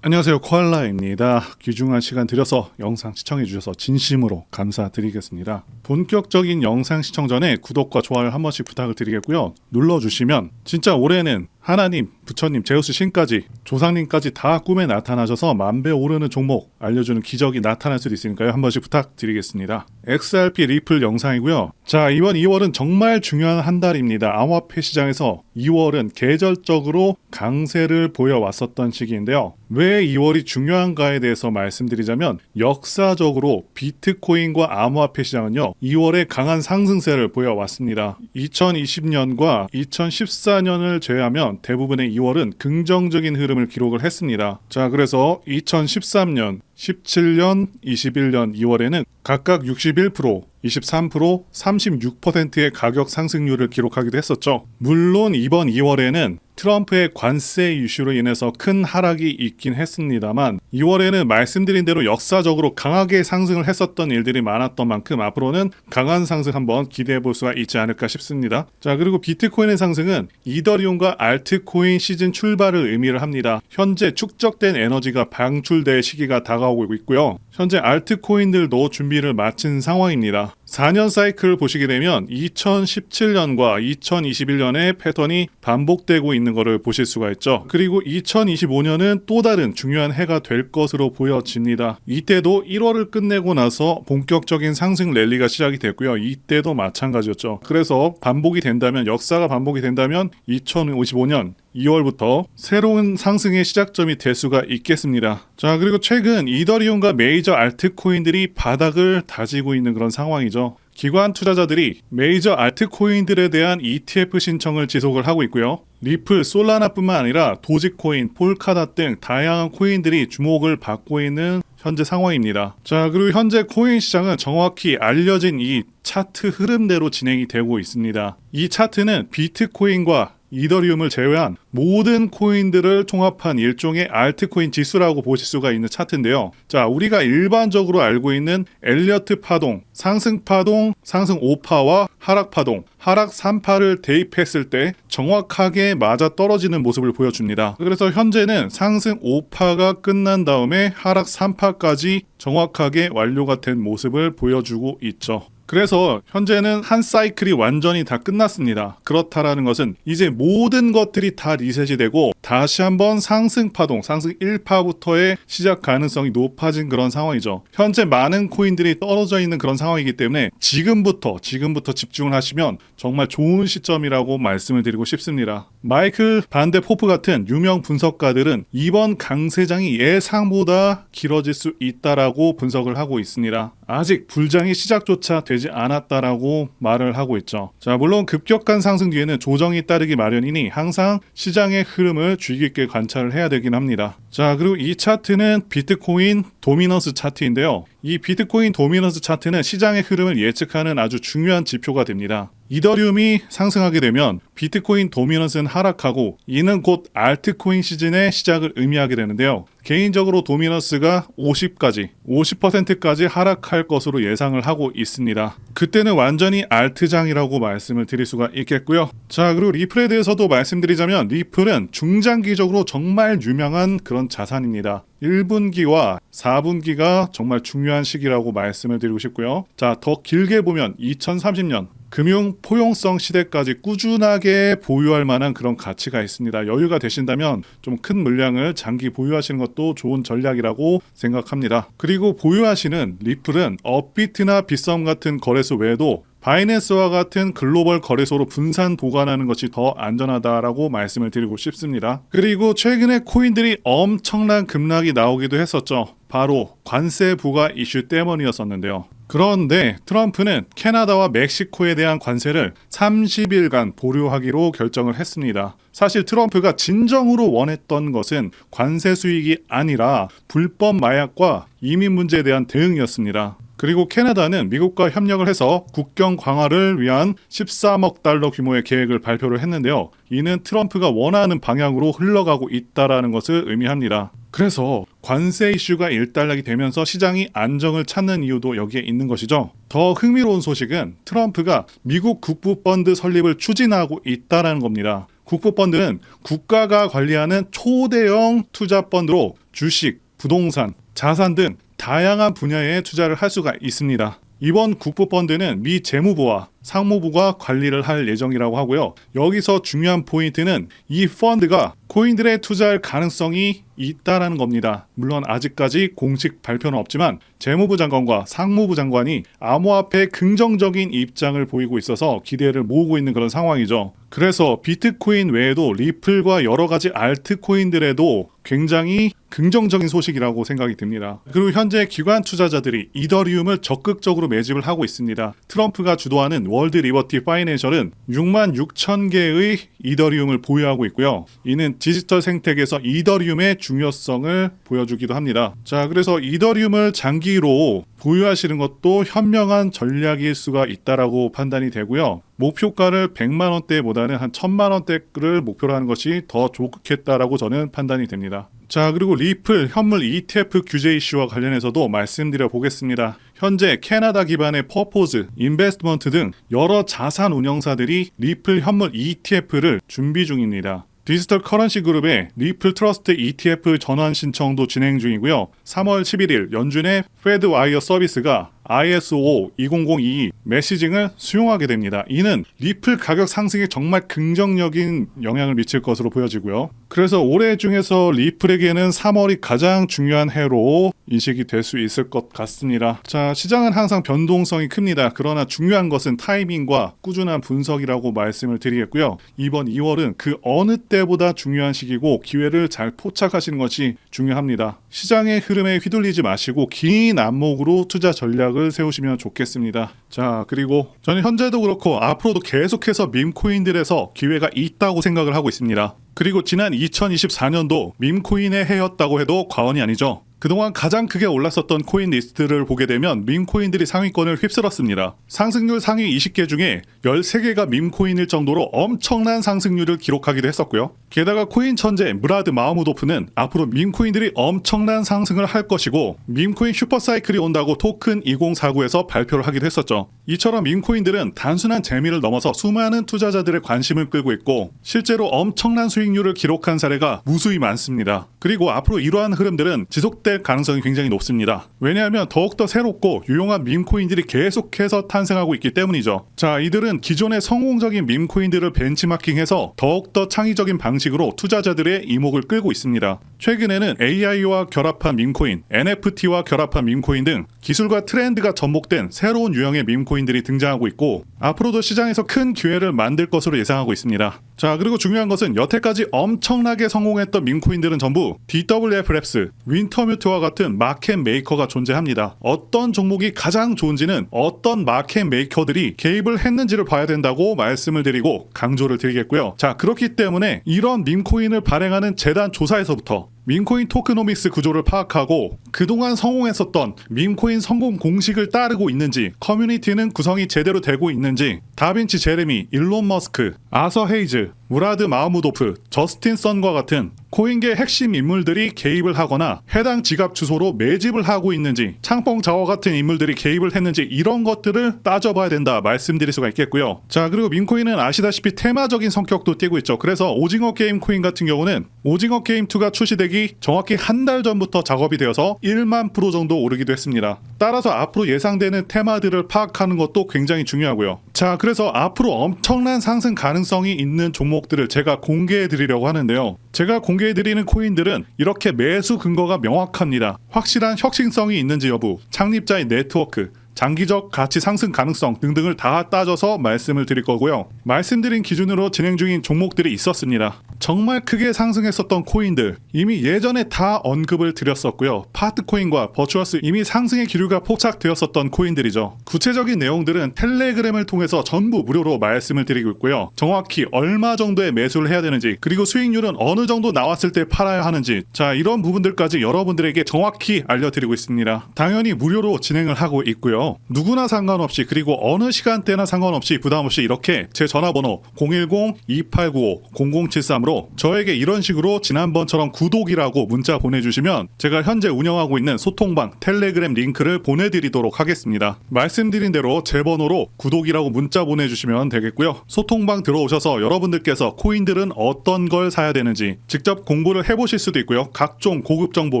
안녕하세요 코알라입니다. 귀중한 시간 들여서 영상 시청해 주셔서 진심으로 감사드리겠습니다. 본격적인 영상 시청 전에 구독과 좋아요 한 번씩 부탁을 드리겠고요. 눌러주시면 진짜 올해는 하나님, 부처님, 제우스 신까지 조상님까지 다 꿈에 나타나셔서 만배 오르는 종목 알려주는 기적이 나타날 수도 있으니까요. 한 번씩 부탁드리겠습니다. XRP 리플 영상이고요. 자 이번 2월은 정말 중요한 한 달입니다. 암호화폐 시장에서 2월은 계절적으로 강세를 보여왔었던 시기인데요. 왜 2월이 중요한가에 대해서 말씀드리자면 역사적으로 비트코인과 암호화폐 시장은요 2월에 강한 상승세를 보여왔습니다. 2020년과 2014년을 제외하면 대부분의 2월은 긍정적인 흐름을 기록을 했습니다. 자 그래서 2013년 17년, 21년 2월에는 각각 61%, 23%, 36%의 가격 상승률을 기록하기도 했었죠. 물론 이번 2월에는 트럼프의 관세 이슈로 인해서 큰 하락이 있긴 했습니다만 2월에는 말씀드린 대로 역사적으로 강하게 상승을 했었던 일들이 많았던 만큼 앞으로는 강한 상승 한번 기대해 볼 수가 있지 않을까 싶습니다. 자 그리고 비트코인의 상승은 이더리움과 알트코인 시즌 출발을 의미를 합니다. 현재 축적된 에너지가 방출될 시기가 다가오고 있고요. 현재 알트코인들도 준비를 마친 상황입니다. 4년 사이클을 보시게 되면 2017년과 2021년의 패턴이 반복되고 있는 것을 보실 수가 있죠. 그리고 2025년은 또 다른 중요한 해가 될 것으로 보여집니다. 이때도 1월을 끝내고 나서 본격적인 상승 랠리가 시작이 됐고요. 이때도 마찬가지였죠. 그래서 반복이 된다면 역사가 반복이 된다면 2055년 2월부터 새로운 상승의 시작점이 될 수가 있겠습니다. 자, 그리고 최근 이더리움과 메이저 알트코인들이 바닥을 다지고 있는 그런 상황이죠. 기관 투자자들이 메이저 알트코인들에 대한 ETF 신청을 지속을 하고 있고요. 리플, 솔라나뿐만 아니라 도지코인, 폴카다 등 다양한 코인들이 주목을 받고 있는 현재 상황입니다. 자, 그리고 현재 코인 시장은 정확히 알려진 이 차트 흐름대로 진행이 되고 있습니다. 이 차트는 비트코인과 이더리움을 제외한 모든 코인들을 통합한 일종의 알트코인 지수라고 보실 수가 있는 차트인데요. 자, 우리가 일반적으로 알고 있는 엘리어트 파동, 상승 파동, 상승 5파와 하락 파동, 하락 3파를 대입했을 때 정확하게 맞아 떨어지는 모습을 보여줍니다. 그래서 현재는 상승 5파가 끝난 다음에 하락 3파까지 정확하게 완료가 된 모습을 보여주고 있죠. 그래서 현재는 한 사이클이 완전히 다 끝났습니다. 그렇다라는 것은 이제 모든 것들이 다 리셋이 되고 다시 한번 상승 파동, 상승 1파부터의 시작 가능성이 높아진 그런 상황이죠. 현재 많은 코인들이 떨어져 있는 그런 상황이기 때문에 지금부터 지금부터 집중을 하시면 정말 좋은 시점이라고 말씀을 드리고 싶습니다. 마이클 반데 포프 같은 유명 분석가들은 이번 강세장이 예상보다 길어질 수 있다라고 분석을 하고 있습니다. 아직 불장의 시작조차 되지 않았다라고 말을 하고 있죠. 자, 물론 급격한 상승 뒤에는 조정이 따르기 마련이니 항상 시장의 흐름을 주의 깊게 관찰을 해야 되긴 합니다. 자, 그리고 이 차트는 비트코인 도미넌스 차트인데요. 이 비트코인 도미넌스 차트는 시장의 흐름을 예측하는 아주 중요한 지표가 됩니다. 이더리움이 상승하게 되면 비트코인 도미넌스는 하락하고 이는 곧 알트코인 시즌의 시작을 의미하게 되는데요. 개인적으로 도미넌스가 50까지, 50%까지 하락할 것으로 예상을 하고 있습니다. 그때는 완전히 알트장이라고 말씀을 드릴 수가 있겠고요. 자, 그리고 리플에 대해서도 말씀드리자면 리플은 중장기적으로 정말 유명한 그런 자산입니다. 1분기와 4분기가 정말 중요한 시기라고 말씀을 드리고 싶고요. 자, 더 길게 보면 2030년 금융 포용성 시대까지 꾸준하게 보유할 만한 그런 가치가 있습니다. 여유가 되신다면 좀 큰 물량을 장기 보유하시는 것도 좋은 전략이라고 생각합니다. 그리고 보유하시는 리플은 업비트나 빗썸 같은 거래소 외에도 바이낸스와 같은 글로벌 거래소로 분산 보관하는 것이 더 안전하다라고 말씀을 드리고 싶습니다. 그리고 최근에 코인들이 엄청난 급락이 나오기도 했었죠. 바로 관세 부과 이슈 때문이었었는데요. 그런데 트럼프는 캐나다와 멕시코에 대한 관세를 30일간 보류하기로 결정을 했습니다. 사실 트럼프가 진정으로 원했던 것은 관세 수익이 아니라 불법 마약과 이민 문제에 대한 대응이었습니다. 그리고 캐나다는 미국과 협력을 해서 국경 강화를 위한 13억 달러 규모의 계획을 발표를 했는데요. 이는 트럼프가 원하는 방향으로 흘러가고 있다라는 것을 의미합니다. 그래서 관세 이슈가 일단락이 되면서 시장이 안정을 찾는 이유도 여기에 있는 것이죠. 더 흥미로운 소식은 트럼프가 미국 국부 펀드 설립을 추진하고 있다라는 겁니다. 국부 펀드는 국가가 관리하는 초대형 투자 펀드로 주식, 부동산, 자산 등 다양한 분야에 투자를 할 수가 있습니다. 이번 국부펀드는 미 재무부와 상무부가 관리를 할 예정이라고 하고요. 여기서 중요한 포인트는 이 펀드가 코인들에 투자할 가능성이 있다라는 겁니다. 물론 아직까지 공식 발표는 없지만 재무부 장관과 상무부 장관이 암호화폐 긍정적인 입장을 보이고 있어서 기대를 모으고 있는 그런 상황이죠. 그래서 비트코인 외에도 리플과 여러 가지 알트코인들에도 굉장히 긍정적인 소식이라고 생각이 듭니다. 그리고 현재 기관 투자자들이 이더리움을 적극적으로 매집을 하고 있습니다. 트럼프가 주도하는 월드 리버티 파이낸셜은 6만 6천 개의 이더리움을 보유하고 있고요. 이는 디지털 생태계에서 이더리움의 중요성을 보여주기도 합니다. 자, 그래서 이더리움을 장기로 보유하시는 것도 현명한 전략일 수가 있다라고 판단이 되고요. 목표가를 100만 원대보다는 한 1000만 원대를 목표로 하는 것이 더 좋겠다라고 저는 판단이 됩니다. 자, 그리고 리플 현물 ETF 규제 이슈와 관련해서도 말씀드려 보겠습니다. 현재 캐나다 기반의 퍼포즈, 인베스트먼트 등 여러 자산 운영사들이 리플 현물 ETF를 준비 중입니다. 디지털 커런시 그룹의 리플 트러스트 ETF 전환 신청도 진행 중이고요. 3월 11일 연준의 페드 와이어 서비스가 ISO 2002 메시징을 수용하게 됩니다. 이는 리플 가격 상승에 정말 긍정적인 영향을 미칠 것으로 보여지고요. 그래서 올해 중에서 리플에게는 3월이 가장 중요한 해로 인식이 될 수 있을 것 같습니다. 자, 시장은 항상 변동성이 큽니다. 그러나 중요한 것은 타이밍과 꾸준한 분석이라고 말씀을 드리겠고요. 이번 2월은 그 어느 때보다 중요한 시기고 기회를 잘 포착하시는 것이 중요합니다. 시장의 흐름에 휘둘리지 마시고 긴 안목으로 투자 전략을 세우시면 좋겠습니다. 자, 그리고 저는 현재도 그렇고 앞으로도 계속해서 밈코인들에서 기회가 있다고 생각을 하고 있습니다. 그리고 지난 2024년도 밈코인의 해였다고 해도 과언이 아니죠. 그동안 가장 크게 올랐었던 코인 리스트를 보게 되면 밈코인들이 상위권을 휩쓸었습니다. 상승률 상위 20개 중에 13개가 밈코인일 정도로 엄청난 상승률을 기록하기도 했었고요. 게다가 코인 천재 무라드 마우무도프는 앞으로 밈코인들이 엄청난 상승을 할 것이고 밈코인 슈퍼사이클이 온다고 토큰 2049에서 발표를 하기도 했었죠. 이처럼 밈코인들은 단순한 재미를 넘어서 수많은 투자자들의 관심을 끌고 있고 실제로 엄청난 수익 률을 기록한 사례가 무수히 많습니다. 그리고 앞으로 이러한 흐름들은 지속될 가능성이 굉장히 높습니다. 왜냐하면 더욱더 새롭고 유용한 밈코인들이 계속해서 탄생하고 있기 때문이죠. 자, 이들은 기존의 성공적인 밈코인들을 벤치마킹해서 더욱더 창의적인 방식으로 투자자들의 이목을 끌고 있습니다. 최근에는 AI와 결합한 밈코인, NFT와 결합한 밈코인 등 기술과 트렌드가 접목된 새로운 유형의 밈코인들이 등장하고 있고 앞으로도 시장에서 큰 기회를 만들 것으로 예상하고 있습니다. 자, 그리고 중요한 것은 여태까지 엄청나게 성공했던 밈코인들은 전부 DWF 랩스, 윈터뮤트와 같은 마켓 메이커가 존재합니다. 어떤 종목이 가장 좋은지는 어떤 마켓 메이커들이 개입을 했는지를 봐야 된다고 말씀을 드리고 강조를 드리겠고요. 자, 그렇기 때문에 이런 밈코인을 발행하는 재단 조사에서부터 밈코인 토크노믹스 구조를 파악하고 그동안 성공했었던 밈코인 성공 공식을 따르고 있는지 커뮤니티는 구성이 제대로 되고 있는지 다빈치 제레미, 일론 머스크, 아서 헤이즈, 무라드 마우무도프, 저스틴 선과 같은 코인계 핵심 인물들이 개입을 하거나 해당 지갑 주소로 매집을 하고 있는지 창뽕 자와 같은 인물들이 개입을 했는지 이런 것들을 따져봐야 된다 말씀드릴 수가 있겠고요. 자 그리고 민코인은 아시다시피 테마적인 성격도 띠고 있죠. 그래서 오징어 게임 코인 같은 경우는 오징어 게임 2가 출시되기 정확히 한 달 전부터 작업이 되어서 1만 프로 정도 오르기도 했습니다. 따라서 앞으로 예상되는 테마들을 파악하는 것도 굉장히 중요하고요. 자 그래서 앞으로 엄청난 상승 가능성이 있는 종목들을 제가 공개해 드리려고 하는데요. 제가 공개해 드리는 코인들은 이렇게 매수 근거가 명확합니다. 확실한 혁신성이 있는지 여부, 창립자의 네트워크, 장기적 가치 상승 가능성 등등을 다 따져서 말씀을 드릴 거고요. 말씀드린 기준으로 진행 중인 종목들이 있었습니다. 정말 크게 상승했었던 코인들 이미 예전에 다 언급을 드렸었고요. 파트코인과 버추어스 이미 상승의 기류가 포착되었었던 코인들이죠. 구체적인 내용들은 텔레그램을 통해서 전부 무료로 말씀을 드리고 있고요. 정확히 얼마 정도의 매수를 해야 되는지 그리고 수익률은 어느 정도 나왔을 때 팔아야 하는지 자 이런 부분들까지 여러분들에게 정확히 알려드리고 있습니다. 당연히 무료로 진행을 하고 있고요. 누구나 상관없이 그리고 어느 시간대나 상관없이 부담 없이 이렇게 제 전화번호 010-2895-0073으로 저에게 이런 식으로 지난번처럼 구독이라고 문자 보내주시면 제가 현재 운영하고 있는 소통방 텔레그램 링크를 보내드리도록 하겠습니다. 말씀드린 대로 제 번호로 구독이라고 문자 보내주시면 되겠고요. 소통방 들어오셔서 여러분들께서 코인들은 어떤 걸 사야 되는지 직접 공부를 해보실 수도 있고요. 각종 고급 정보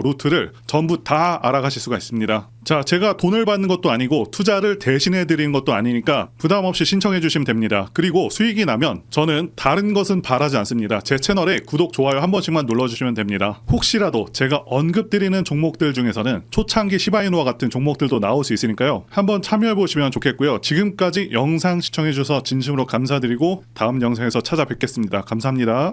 루트를 전부 다 알아가실 수가 있습니다. 자, 제가 돈을 받는 것도 아니고 투자를 대신해 드리는 것도 아니니까 부담 없이 신청해 주시면 됩니다. 그리고 수익이 나면 저는 다른 것은 바라지 않습니다. 제 채널에 구독, 좋아요 한 번씩만 눌러 주시면 됩니다. 혹시라도 제가 언급 드리는 종목들 중에서는 초창기 시바이누와 같은 종목들도 나올 수 있으니까요. 한번 참여해 보시면 좋겠고요. 지금까지 영상 시청해 주셔서 진심으로 감사드리고 다음 영상에서 찾아뵙겠습니다. 감사합니다.